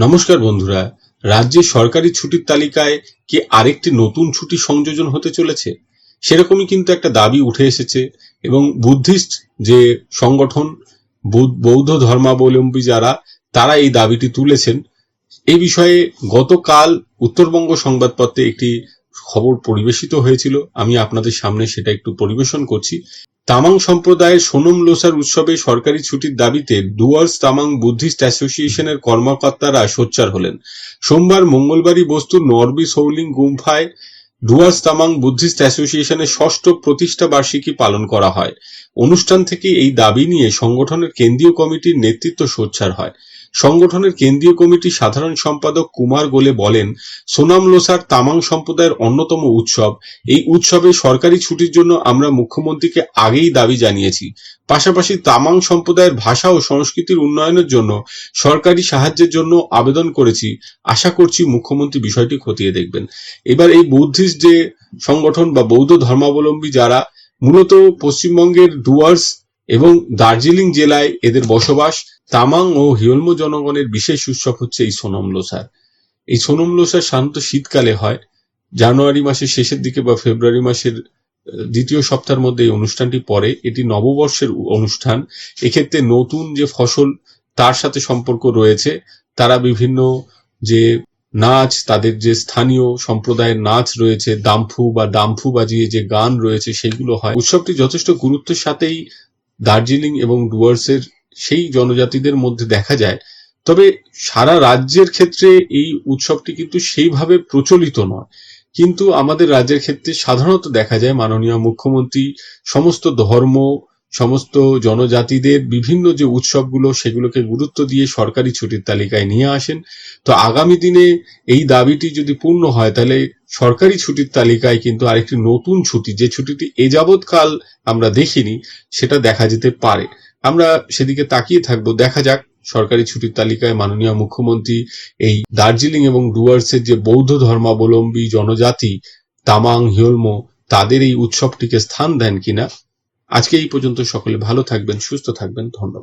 নমস্কার বন্ধুরা, রাজ্যে সরকারি ছুটির তালিকায় কি আরেকটি নতুন ছুটি সংযোজন হতে চলেছে? সেরকমই কিন্তু একটা দাবি উঠে এসেছে এবং বুদ্ধিস্ট যে সংগঠন বৌদ্ধ- ধর্মাবলম্বী যারা, তারা এই দাবিটি তুলেছেন। এই বিষয়ে গতকাল উত্তরবঙ্গ সংবাদপত্রে একটি খবর পরিবেশিত হয়েছিল। আমি আপনাদের সামনে সেটা একটু পরিবেশন করছি। তামাং সম্প্রদায়ের সোনম লোসার উৎসবে সরকারি ছুটির দাবিতে ডুয়ার্স তামাং বুদ্ধিস্ট অ্যাসোসিয়েশনের কর্মকর্তারা সোচ্চার হলেন। সোমবার মঙ্গলবারই বস্তু নরবি সৌলিং গুম্ফায় ডুয়ার্স তামাং বুদ্ধিস্ট অ্যাসোসিয়েশনের ষষ্ঠ প্রতিষ্ঠা বার্ষিকী পালন করা হয়। অনুষ্ঠান থেকে এই দাবি নিয়ে সংগঠনের কেন্দ্রীয় কমিটির নেতৃত্ব সোচ্চার হয়। সংগঠনের কেন্দ্রীয় কমিটির সাধারণ সম্পাদক কুমার গোলে বলেন, সোনাম লোসার তামাং সম্প্রদায়ের অন্যতম উৎসব। এই উৎসবে সরকারি ছুটির জন্য আমরা মুখ্যমন্ত্রীকে আগেই দাবি জানিয়েছি। পাশাপাশি তামাং সম্প্রদায়ের ভাষা ও সংস্কৃতির উন্নয়নের জন্য সরকারি সাহায্যের জন্য আবেদন করেছি। আশা করছি মুখ্যমন্ত্রী বিষয়টি খতিয়ে দেখবেন। এবার এই বুদ্ধিস্ট যে সংগঠন বা বৌদ্ধ ধর্মাবলম্বী যারা, মূলত পশ্চিমবঙ্গের ডুয়ার্স এবং দার্জিলিং জেলায় এদের বসবাস তামাং ও হিয়লমো জনগণের বিশেষ উৎসব হচ্ছে এই সোনম লোসার এই সোনম লোসার সাধারণত শীতকালে হয়। জানুয়ারি মাসের শেষের দিকে বা ফেব্রুয়ারি মাসের দ্বিতীয় সপ্তাহের মধ্যে এই অনুষ্ঠানটি পড়ে। এটি নববর্ষের অনুষ্ঠান। এক্ষেত্রে নতুন যে ফসল, তার সাথে সম্পর্ক রয়েছে। তারা বিভিন্ন যে নাচ, তাদের যে স্থানীয় সম্প্রদায়ের নাচ রয়েছে, দাম্ফু বা দাম্ফু বাজিয়ে যে গান রয়েছে, সেগুলো হয়। উৎসবটি যথেষ্ট গুরুত্বের সাথেই দার্জিলিং এবং ডুয়ার্সের সেই জনজাতিদের মধ্যে দেখা যায়। তবে সারা রাজ্যের ক্ষেত্রে এই উৎসবটি কিন্তু সেইভাবে প্রচলিত নয়। কিন্তু আমাদের রাজ্যের ক্ষেত্রে সাধারণত দেখা যায় মাননীয় মুখ্যমন্ত্রী সমস্ত ধর্ম, সমস্ত জনজাতিদের বিভিন্ন যে উৎসবগুলো সেগুলোকে গুরুত্ব দিয়ে সরকারি ছুটির তালিকায় নিয়ে আসেন। তো আগামী দিনে এই দাবিটি যদি পূর্ণ হয়, তাহলে সরকারি ছুটির তালিকায় কিন্তু আরেকটি নতুন ছুটি, যে ছুটিটি এ যাবৎকাল আমরা দেখিনি, সেটা দেখা যেতে পারে। আমরা সেদিকে তাকিয়ে থাকব। দেখা যাক, সরকারি ছুটির তালিকায় মাননীয় মুখ্যমন্ত্রী এই দার্জিলিং এবং ডুয়ার্সের যে বৌদ্ধ ধর্মাবলম্বী জনজাতি তামাং হিয়লমো তাদের এই উৎসবটিকে স্থান দেন কিনা? আজকে এই পর্যন্ত সকলে ভালো থাকবেন, সুস্থ থাকবেন। ধন্যবাদ।